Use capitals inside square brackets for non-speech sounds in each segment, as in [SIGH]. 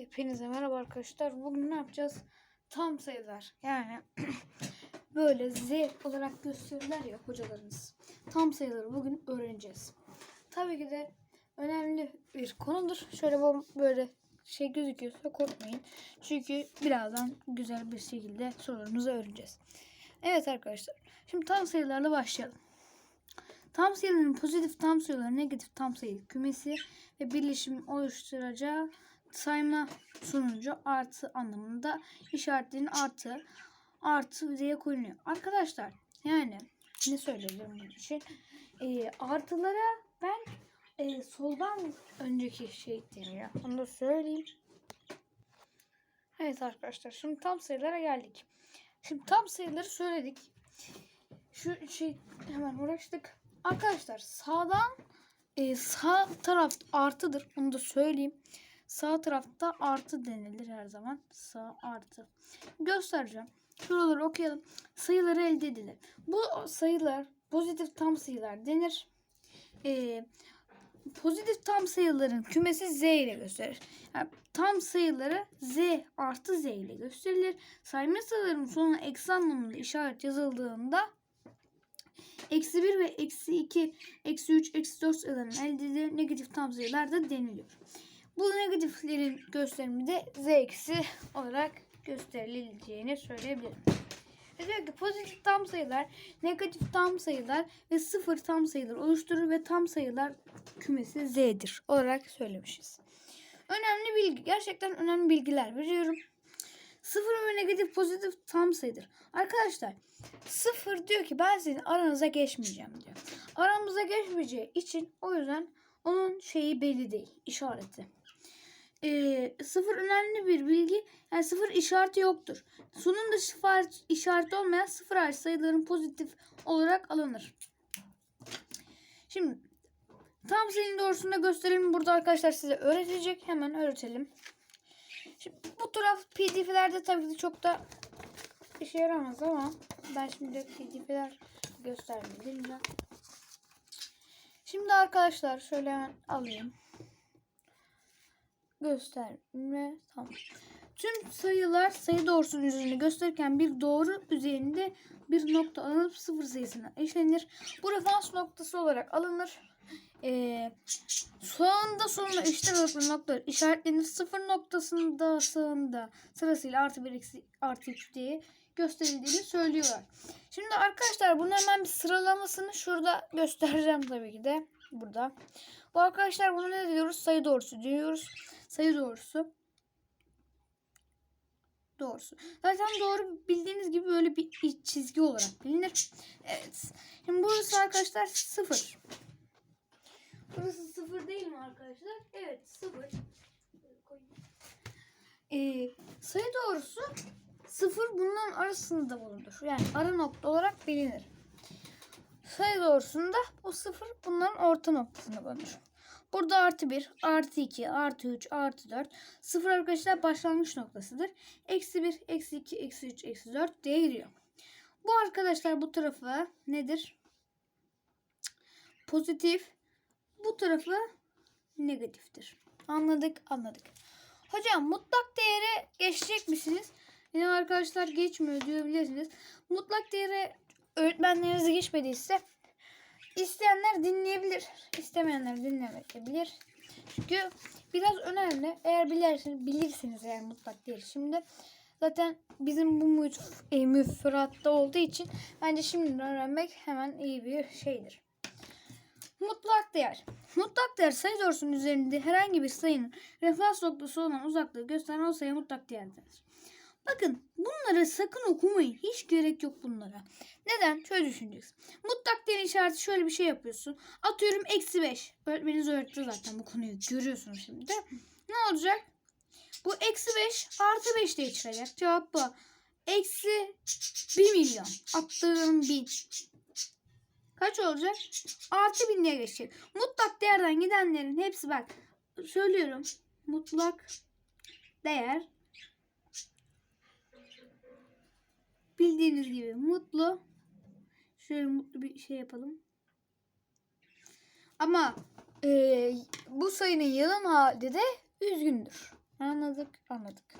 Hepinize merhaba arkadaşlar. Bugün ne yapacağız? Tam sayılar. Yani [CLEARS THROAT] böyle Z olarak gösterirler ya hocalarınız. Tam sayıları bugün öğreneceğiz. Tabii ki de önemli bir konudur. Şöyle böyle şey gözüküyorsa korkmayın. Çünkü birazdan güzel bir şekilde sorularımızı öğreneceğiz. Evet arkadaşlar. Şimdi tam sayılarla başlayalım. Tam sayıların pozitif tam sayıları negatif tam sayı kümesi ve birleşim oluşturacağı sayma sonucu artı anlamında işaretlerin artı artı diye koyuluyor. Arkadaşlar yani ne söyleyebilirim bunun için? Ee, artılara ben e, soldan önceki şey deniyor. Onu da söyleyeyim. Evet arkadaşlar şimdi tam sayılara geldik. Şimdi tam sayıları söyledik. Şu şey hemen uğraştık. Arkadaşlar sağdan e, sağ taraf artıdır. Onu da söyleyeyim. Sağ tarafta artı denilir her zaman. Sağ artı. Göstereceğim. Şuraları okuyalım. Sayıları elde edilir. Bu sayılar pozitif tam sayılar denir. E, pozitif tam sayıların kümesi z ile gösterir. Yani tam sayıları z artı z ile gösterilir. Sayma sayıların sonuna eksi anlamında işaret yazıldığında eksi 1 ve eksi 2, eksi 3, eksi 4 sayılarının elde edilir. Negatif tam sayılar da deniliyor. Bu negatiflerin gösterimi de z eksi olarak gösterileceğini söyleyebilirim. Ve diyor ki pozitif tam sayılar, negatif tam sayılar ve sıfır tam sayılar oluşturur ve tam sayılar kümesi z'dir olarak söylemişiz. Önemli bilgi, gerçekten önemli bilgiler veriyorum. Sıfır ve negatif pozitif tam sayıdır. Arkadaşlar sıfır diyor ki ben sizin aranıza geçmeyeceğim diyor. Aramıza geçmeyeceği için o yüzden onun şeyi belli değil. işareti. Ee, sıfır önemli bir bilgi. Yani sıfır işareti yoktur. Sonunda sıfır işareti olmayan sıfır hariç sayıların pozitif olarak alınır. Şimdi tam sayının doğrusunda gösterelim. Burada arkadaşlar size öğretecek. Hemen öğretelim. Şimdi bu taraf pdf'lerde tabii ki çok da işe yaramaz ama ben şimdi pdf'ler göstermeyeyim. Şimdi arkadaşlar şöyle hemen alayım. Gösterme. Tamam. Tüm sayılar sayı doğrusunun üzerinde gösterirken bir doğru üzerinde bir nokta alınıp sıfır sayısına eşlenir. Bu referans noktası olarak alınır. Ee, sağında sonuna eşit aralıklı noktalar işaretlenir. Sıfır noktasında sağında sırasıyla artı bir eksi artı üç diye gösterildiğini söylüyorlar. Şimdi arkadaşlar bunu hemen bir sıralamasını şurada göstereceğim tabii ki de. Burada. Bu arkadaşlar bunu ne diyoruz? Sayı doğrusu diyoruz. Sayı doğrusu. Doğrusu. Zaten doğru bildiğiniz gibi böyle bir iç çizgi olarak bilinir. Evet. Şimdi burası arkadaşlar sıfır. Burası sıfır değil mi arkadaşlar? Evet sıfır. Ee, sayı doğrusu sıfır bunların arasında bulunur. Yani ara nokta olarak bilinir. Sayı doğrusunda o sıfır bunların orta noktasında bulunur. Burada artı 1, artı 2, artı 3, artı 4. Sıfır arkadaşlar başlangıç noktasıdır. Eksi 1, eksi 2, eksi 3, eksi 4 diye giriyor. Bu arkadaşlar bu tarafı nedir? Pozitif. Bu tarafı negatiftir. Anladık, anladık. Hocam mutlak değere geçecek misiniz? Yine arkadaşlar geçmiyor diyebilirsiniz. Mutlak değere öğretmenleriniz geçmediyse isteyenler dinleyebilir. istemeyenler dinlemeyebilir. Çünkü biraz önemli. Eğer bilirsiniz, bilirsiniz eğer mutlak değeri. Şimdi zaten bizim bu müf- e, müfredatta olduğu için bence şimdi öğrenmek hemen iyi bir şeydir. Mutlak değer. Mutlak değer sayı doğrusunun üzerinde herhangi bir sayının referans noktası olan uzaklığı gösteren o sayı mutlak değerdir. Bakın bunları sakın okumayın. Hiç gerek yok bunlara. Neden? Şöyle düşüneceksin. Mutlak değer işareti şöyle bir şey yapıyorsun. Atıyorum eksi 5. Öğretmeniniz öğretti zaten bu konuyu. Görüyorsunuz şimdi. Ne olacak? Bu eksi 5 artı 5 diye çıkacak. Cevap bu. Eksi 1 milyon. Attığım 1000. Kaç olacak? Artı 1000 diye geçecek. Mutlak değerden gidenlerin hepsi bak. Söylüyorum. Mutlak değer bildiğiniz gibi mutlu. Şöyle mutlu bir şey yapalım. Ama e, bu sayının yalan hali de üzgündür. Anladık, anladık.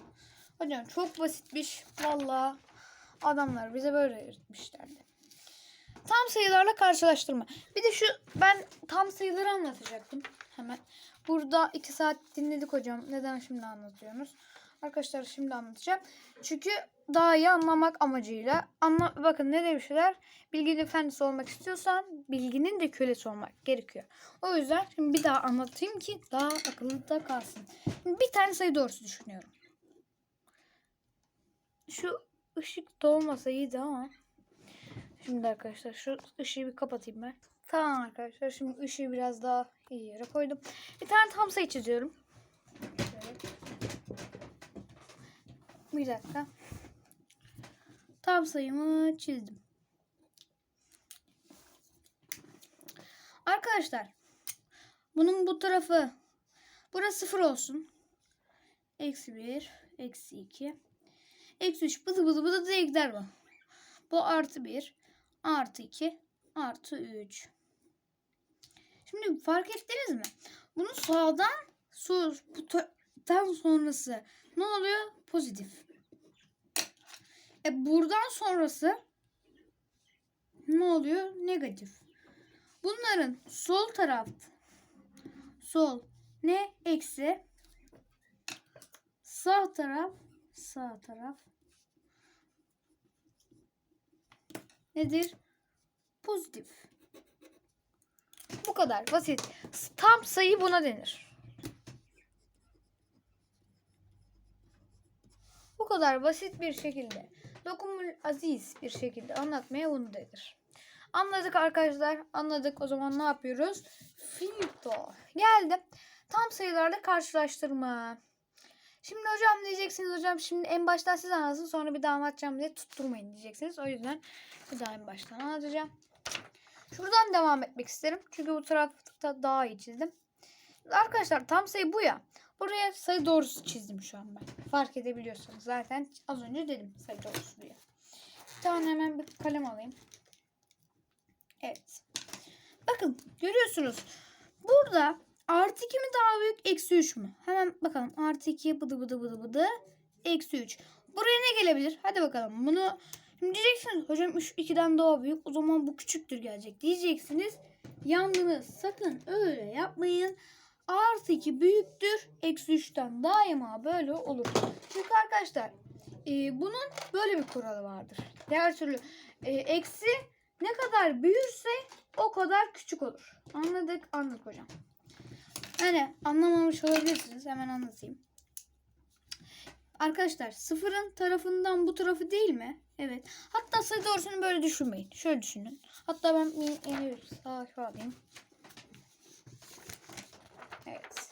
Hocam çok basitmiş. Valla adamlar bize böyle öğretmişlerdi. Tam sayılarla karşılaştırma. Bir de şu ben tam sayıları anlatacaktım. Hemen. Burada iki saat dinledik hocam. Neden şimdi anlatıyorsunuz? Arkadaşlar şimdi anlatacağım. Çünkü daha iyi anlamak amacıyla. Anla, bakın ne demişler? Bilginin efendisi olmak istiyorsan bilginin de kölesi olmak gerekiyor. O yüzden şimdi bir daha anlatayım ki daha akıllıda kalsın. Bir tane sayı doğrusu düşünüyorum. Şu ışık da olmasa iyiydi ama. Şimdi arkadaşlar şu ışığı bir kapatayım ben. Tamam arkadaşlar şimdi ışığı biraz daha iyi yere koydum. Bir tane tam sayı çiziyorum. Şöyle. Bir dakika. Tam sayımı çizdim. Arkadaşlar bunun bu tarafı burası sıfır olsun. Eksi bir, eksi iki, eksi üç bıdı bıdı bıdı diye gider bu. Bu artı bir, artı iki, artı üç. Şimdi fark ettiniz mi? Bunu sağdan sol bu sonrası ne oluyor? Pozitif. E buradan sonrası ne oluyor? Negatif. Bunların sol taraf sol ne eksi sağ taraf sağ taraf nedir? Pozitif. Bu kadar basit. Tam sayı buna denir. Bu kadar basit bir şekilde, dokunmul aziz bir şekilde anlatmaya bunu denir. Anladık arkadaşlar. Anladık. O zaman ne yapıyoruz? Finito. Geldim. Tam sayılarla karşılaştırma. Şimdi hocam diyeceksiniz hocam şimdi en baştan siz anlatın sonra bir daha anlatacağım diye tutturmayın diyeceksiniz. O yüzden bir daha en baştan anlatacağım. Şuradan devam etmek isterim. Çünkü bu tarafta daha iyi çizdim. Arkadaşlar tam sayı bu ya. Buraya sayı doğrusu çizdim şu an ben. Fark edebiliyorsunuz. Zaten az önce dedim sayı doğrusu diye. Bir tane hemen bir kalem alayım. Evet. Bakın görüyorsunuz. Burada artı 2 mi daha büyük eksi 3 mü? Hemen bakalım. Artı 2 bıdı bıdı bıdı bıdı. Eksi 3. Buraya ne gelebilir? Hadi bakalım. Bunu şimdi diyeceksiniz. Hocam 3 2'den daha büyük. O zaman bu küçüktür gelecek. Diyeceksiniz. Yandınız. Sakın öyle yapmayın. Artı 2 büyüktür. Eksi 3'ten daima böyle olur. Çünkü arkadaşlar e, bunun böyle bir kuralı vardır. Diğer türlü e, eksi ne kadar büyürse o kadar küçük olur. Anladık anladık hocam. Yani anlamamış olabilirsiniz. Hemen anlatayım. Arkadaşlar sıfırın tarafından bu tarafı değil mi? Evet. Hatta sayı doğrusunu böyle düşünmeyin. Şöyle düşünün. Hatta ben bir yeni bir sayfa alayım. Evet.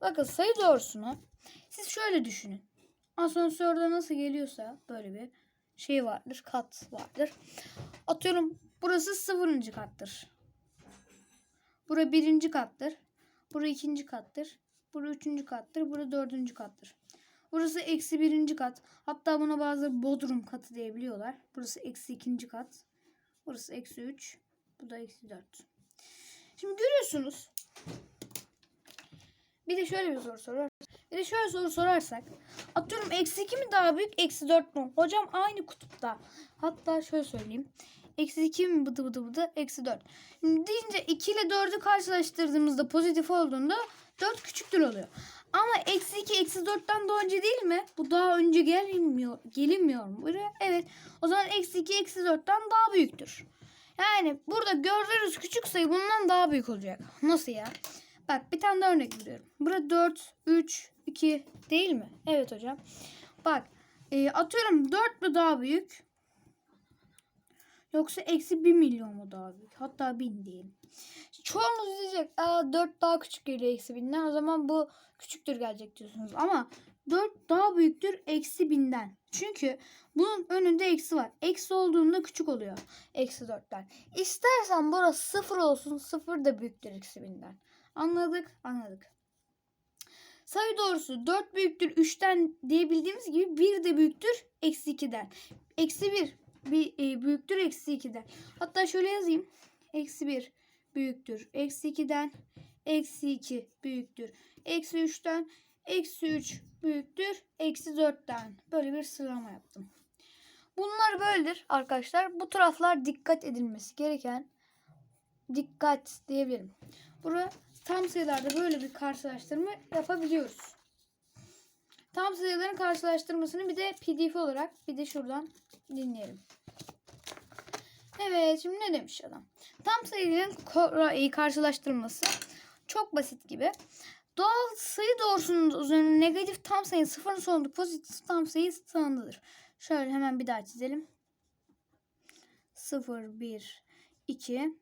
Bakın sayı doğrusunu siz şöyle düşünün. Asansörde nasıl geliyorsa böyle bir şey vardır. Kat vardır. Atıyorum burası sıfırıncı kattır. Bura birinci kattır. Bura ikinci kattır. Bura üçüncü kattır. Bura dördüncü kattır. Burası eksi birinci kat. Hatta buna bazı bodrum katı diyebiliyorlar. Burası eksi ikinci kat. Burası eksi üç. Bu da eksi dört. Şimdi görüyorsunuz. Bir de şöyle bir soru sorar. Bir de şöyle soru sorarsak. Atıyorum eksi 2 mi daha büyük eksi 4 mü? Hocam aynı kutupta. Hatta şöyle söyleyeyim. Eksi 2 mi bıdı bıdı bıdı eksi 4. Şimdi deyince 2 ile 4'ü karşılaştırdığımızda pozitif olduğunda 4 küçüktür oluyor. Ama eksi 2 eksi 4'ten daha önce değil mi? Bu daha önce gelinmiyor, gelinmiyor mu buraya? Evet. O zaman eksi 2 eksi 4'ten daha büyüktür. Yani burada gördüğünüz küçük sayı bundan daha büyük olacak. Nasıl ya? Bak bir tane daha örnek veriyorum. Burada 4, 3, 2 değil mi? Evet hocam. Bak e, atıyorum 4 mü daha büyük? Yoksa eksi 1 milyon mu daha büyük? Hatta 1000 diyelim. Çoğunuz diyecek Aa, 4 daha küçük geliyor eksi 1000'den. O zaman bu küçüktür gelecek diyorsunuz. Ama 4 daha büyüktür eksi 1000'den. Çünkü bunun önünde eksi var. Eksi olduğunda küçük oluyor. Eksi 4'ten. İstersen burası 0 olsun. 0 da büyüktür eksi 1000'den. Anladık? Anladık. Sayı doğrusu 4 büyüktür 3'ten diyebildiğimiz gibi 1 de büyüktür eksi 2'den. Eksi 1 bir, e, büyüktür eksi 2'den. Hatta şöyle yazayım. Eksi 1 büyüktür eksi 2'den. Eksi 2 büyüktür eksi 3'ten, eksi 3 büyüktür, eksi 4'ten. Böyle bir sıralama yaptım. Bunlar böyledir arkadaşlar. Bu taraflar dikkat edilmesi gereken dikkat diyebilirim. Burada tam sayılarda böyle bir karşılaştırma yapabiliyoruz. Tam sayıların karşılaştırmasını bir de pdf olarak bir de şuradan dinleyelim. Evet şimdi ne demiş adam? Tam sayıların karşılaştırması çok basit gibi. Doğal sayı doğrusunun üzerine negatif tam sayı sıfırın sonunda pozitif tam sayı sağındadır. Şöyle hemen bir daha çizelim. 0, 1, 2,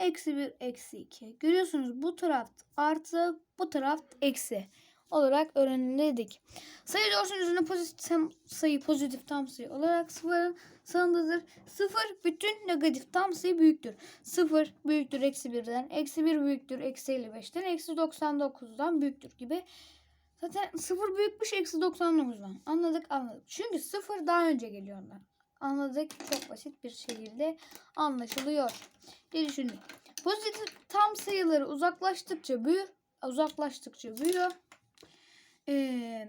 eksi 1, eksi 2. Görüyorsunuz bu taraf artı, bu taraf eksi olarak öğrenildik. Sayı doğrusunun üzerine pozitif tam sayı pozitif tam sayı olarak sıfırın sağındadır. Sıfır bütün negatif tam sayı büyüktür. Sıfır büyüktür eksi 1'den, eksi 1 büyüktür eksi 55'ten, eksi 99'dan büyüktür gibi. Zaten sıfır büyükmüş eksi 99'dan. Anladık anladık. Çünkü sıfır daha önce geliyor ondan. Anladık. Çok basit bir şekilde anlaşılıyor. diye düşündük. Pozitif tam sayıları uzaklaştıkça büyür. Uzaklaştıkça büyüyor. Ee,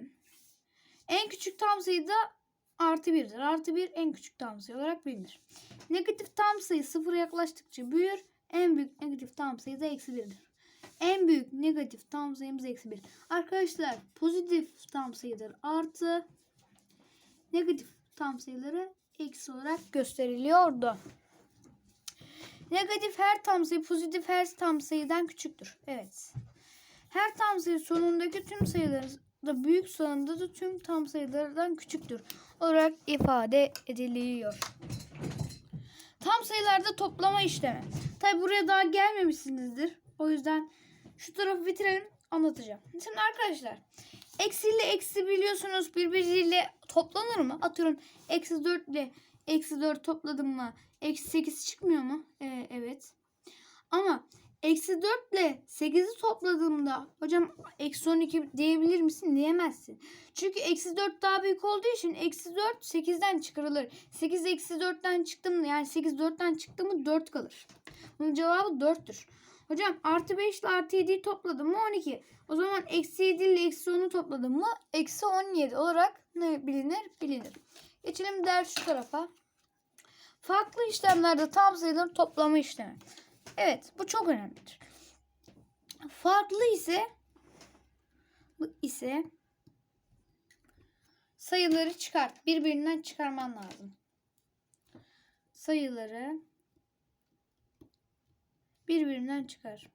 en küçük tam sayı da artı 1'dir. Artı 1 en küçük tam sayı olarak bilinir. Negatif tam sayı sıfıra yaklaştıkça büyür. En büyük negatif tam sayı da eksi 1'dir. En büyük negatif tam sayımız eksi 1. Arkadaşlar pozitif tam sayıdır artı negatif tam sayıları eksi olarak gösteriliyordu. Negatif her tam sayı pozitif her tam sayıdan küçüktür. Evet. Her tam sayı sonundaki tüm sayıları da büyük sonunda da tüm tam sayılardan küçüktür olarak ifade ediliyor. Tam sayılarda toplama işlemi. Tabi buraya daha gelmemişsinizdir. O yüzden şu tarafı bitirelim anlatacağım. Şimdi arkadaşlar eksi ile eksi biliyorsunuz birbiriyle toplanır mı? Atıyorum eksi 4 ile eksi 4 topladım mı? Eksi 8 çıkmıyor mu? Ee, evet. Ama eksi 4 ile 8'i topladığımda hocam eksi 12 diyebilir misin? Diyemezsin. Çünkü eksi 4 daha büyük olduğu için eksi 4 8'den çıkarılır. 8 eksi 4'ten çıktı mı yani 8 4'ten çıktı mı 4 kalır. Bunun cevabı 4'tür. Hocam artı 5 ile artı 7'yi topladım mı 12. O zaman eksi 7 ile eksi 10'u topladım mı eksi 17 olarak ne bilinir? Bilinir. Geçelim diğer şu tarafa. Farklı işlemlerde tam sayıların toplama işlemi. Evet bu çok önemlidir. Farklı ise ise sayıları çıkart. Birbirinden çıkarman lazım. Sayıları birbirinden çıkar.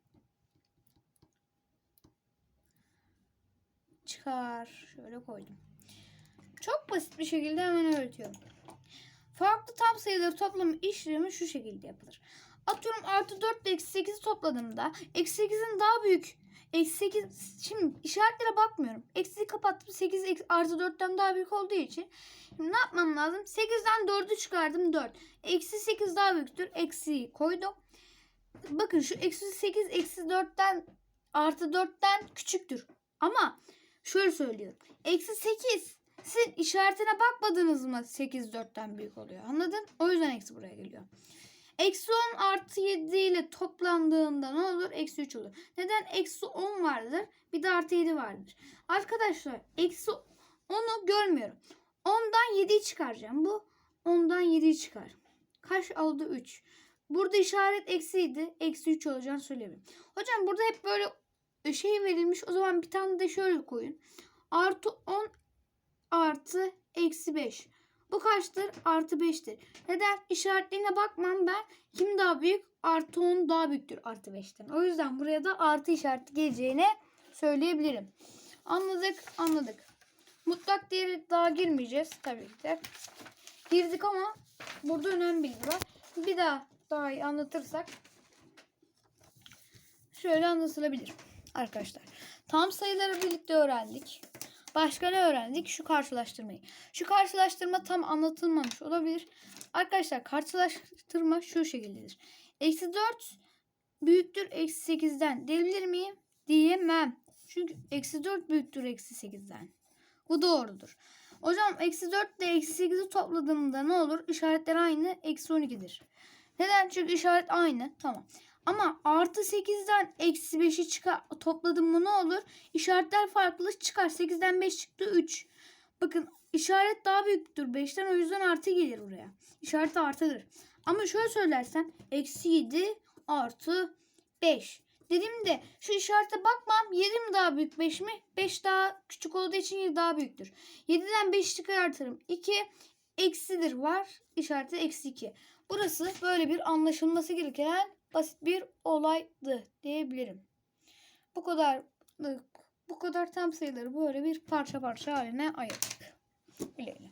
Çıkar. Şöyle koydum. Çok basit bir şekilde hemen öğretiyorum. Farklı tam sayıları toplama işlemi şu şekilde yapılır. Atıyorum artı 4 ile eksi 8'i topladığımda eksi 8'in daha büyük. Eksi 8 şimdi işaretlere bakmıyorum. Eksiyi kapattım 8 eksi, artı 4'ten daha büyük olduğu için. Şimdi ne yapmam lazım? 8'den 4'ü çıkardım 4. Eksi 8 daha büyüktür. Eksiyi koydum. Bakın şu eksi 8 eksi 4'ten artı 4'ten küçüktür. Ama şöyle söylüyorum. Eksi 8 sizin işaretine bakmadınız mı 8 4'ten büyük oluyor. Anladın? O yüzden eksi buraya geliyor. Eksi 10 artı 7 ile toplandığında ne olur? Eksi 3 olur. Neden? Eksi 10 vardır. Bir de artı 7 vardır. Arkadaşlar eksi 10'u görmüyorum. 10'dan 7'yi çıkaracağım. Bu 10'dan 7'yi çıkar. Kaç oldu? 3. Burada işaret eksiydi. Eksi 3 olacağını söyleyebilirim. Hocam burada hep böyle şey verilmiş. O zaman bir tane de şöyle koyun. Artı 10 artı eksi 5. Bu kaçtır? Artı 5'tir. Neden? İşaretliğine bakmam ben. Kim daha büyük? Artı 10 daha büyüktür artı 5'ten. O yüzden buraya da artı işareti geleceğini söyleyebilirim. Anladık, anladık. Mutlak değeri daha girmeyeceğiz tabii ki de. Girdik ama burada önemli bilgi var. Bir daha daha iyi anlatırsak şöyle anlatılabilir arkadaşlar. Tam sayıları birlikte öğrendik. Başka ne öğrendik? Şu karşılaştırmayı. Şu karşılaştırma tam anlatılmamış olabilir. Arkadaşlar karşılaştırma şu şekildedir. Eksi 4 büyüktür eksi 8'den diyebilir miyim? Diyemem. Çünkü eksi 4 büyüktür eksi 8'den. Bu doğrudur. Hocam eksi 4 ile eksi 8'i topladığımda ne olur? İşaretler aynı. Eksi 12'dir. Neden? Çünkü işaret aynı. Tamam. Ama artı 8'den eksi 5'i çıkar topladım mı ne olur? İşaretler farklı çıkar. 8'den 5 çıktı 3. Bakın işaret daha büyüktür 5'ten o yüzden artı gelir buraya. İşaret artıdır. Ama şöyle söylersen eksi 7 artı 5. Dediğimde şu işarete bakmam 7 mi daha büyük 5 mi? 5 daha küçük olduğu için 7 daha büyüktür. 7'den 5 çıkartırım. 2 eksidir var. İşareti eksi 2. Burası böyle bir anlaşılması gereken basit bir olaydı diyebilirim. Bu kadar bu kadar tam sayıları böyle bir parça parça haline ayırdık. Güle.